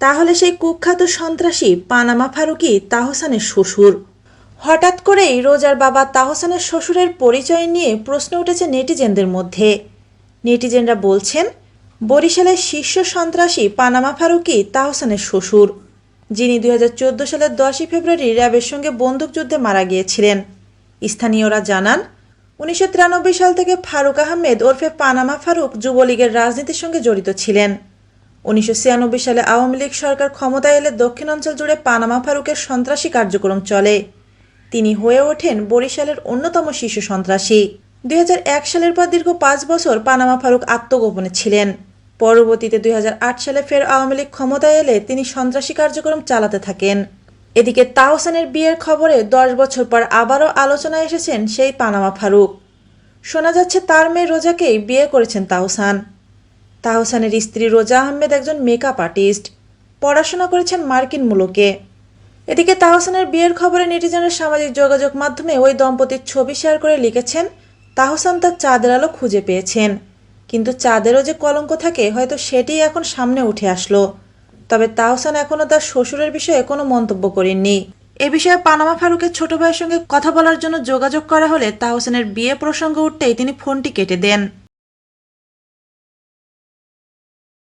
তাহলে সেই কুখ্যাত সন্ত্রাসী পানামা ফারুকি তাহসানের শ্বশুর। হঠাৎ করেই রোজার বাবা তাহসানের শ্বশুরের পরিচয় নিয়ে প্রশ্ন উঠেছে নেটিজেনদের মধ্যে। নেটিজেনরা বলছেন, বরিশালের শীর্ষ সন্ত্রাসী পানামা ফারুকি তাহসানের শ্বশুর, যিনি দুই হাজার চোদ্দ সালের দশই ফেব্রুয়ারি র্যাবের সঙ্গে বন্দুকযুদ্ধে মারা গিয়েছিলেন। স্থানীয়রা জানান, উনিশশো তিরানব্বই সাল থেকে ফারুক আহমেদ ওরফে পানামা ফারুক যুবলীগের রাজনীতির সঙ্গে জড়িত ছিলেন। উনিশশো ছিয়ানব্বই সালে আওয়ামী লীগ সরকার ক্ষমতায় এলে দক্ষিণাঞ্চল জুড়ে পানামা ফারুকের সন্ত্রাসী কার্যক্রম চলে। তিনি হয়ে ওঠেন বরিশালের অন্যতম শিশু সন্ত্রাসী। দুই হাজার এক সালের পর দীর্ঘ পাঁচ বছর পানামা ফারুক আত্মগোপনে ছিলেন। পরবর্তীতে দুই হাজার আট সালে ফের আওয়ামী লীগ ক্ষমতায় এলে তিনি সন্ত্রাসী কার্যক্রম চালাতে থাকেন। এদিকে তাহসানের বিয়ের খবরে দশ বছর পর আবারও আলোচনায় এসেছেন সেই পানামা ফারুক। শোনা যাচ্ছে তার মেয়ে রোজাকেই বিয়ে করেছেন তাহসান তাহসানের স্ত্রী রোজা আহমেদ একজন মেকআপ আর্টিস্ট পড়াশোনা করেছেন মার্কিন মুলুকে। এদিকে তাহসানের বিয়ের খবরে নেটিজেনের সামাজিক যোগাযোগ মাধ্যমে ওই দম্পতির ছবি শেয়ার করে লিখেছেন, তাহসান তার চাঁদের আলো খুঁজে পেয়েছেন। কিন্তু চাঁদেরও যে কলঙ্ক থাকে, হয়তো সেটিই এখন সামনে উঠে আসলো। তবে তাহসান এখনও তার শ্বশুরের বিষয়ে কোনো মন্তব্য করেননি। এ বিষয়ে পানামা ফারুকের ছোট ভাইয়ের সঙ্গে কথা বলার জন্য যোগাযোগ করা হলে তাহসানের বিয়ে প্রসঙ্গ উঠতেই তিনি ফোনটি কেটে দেন।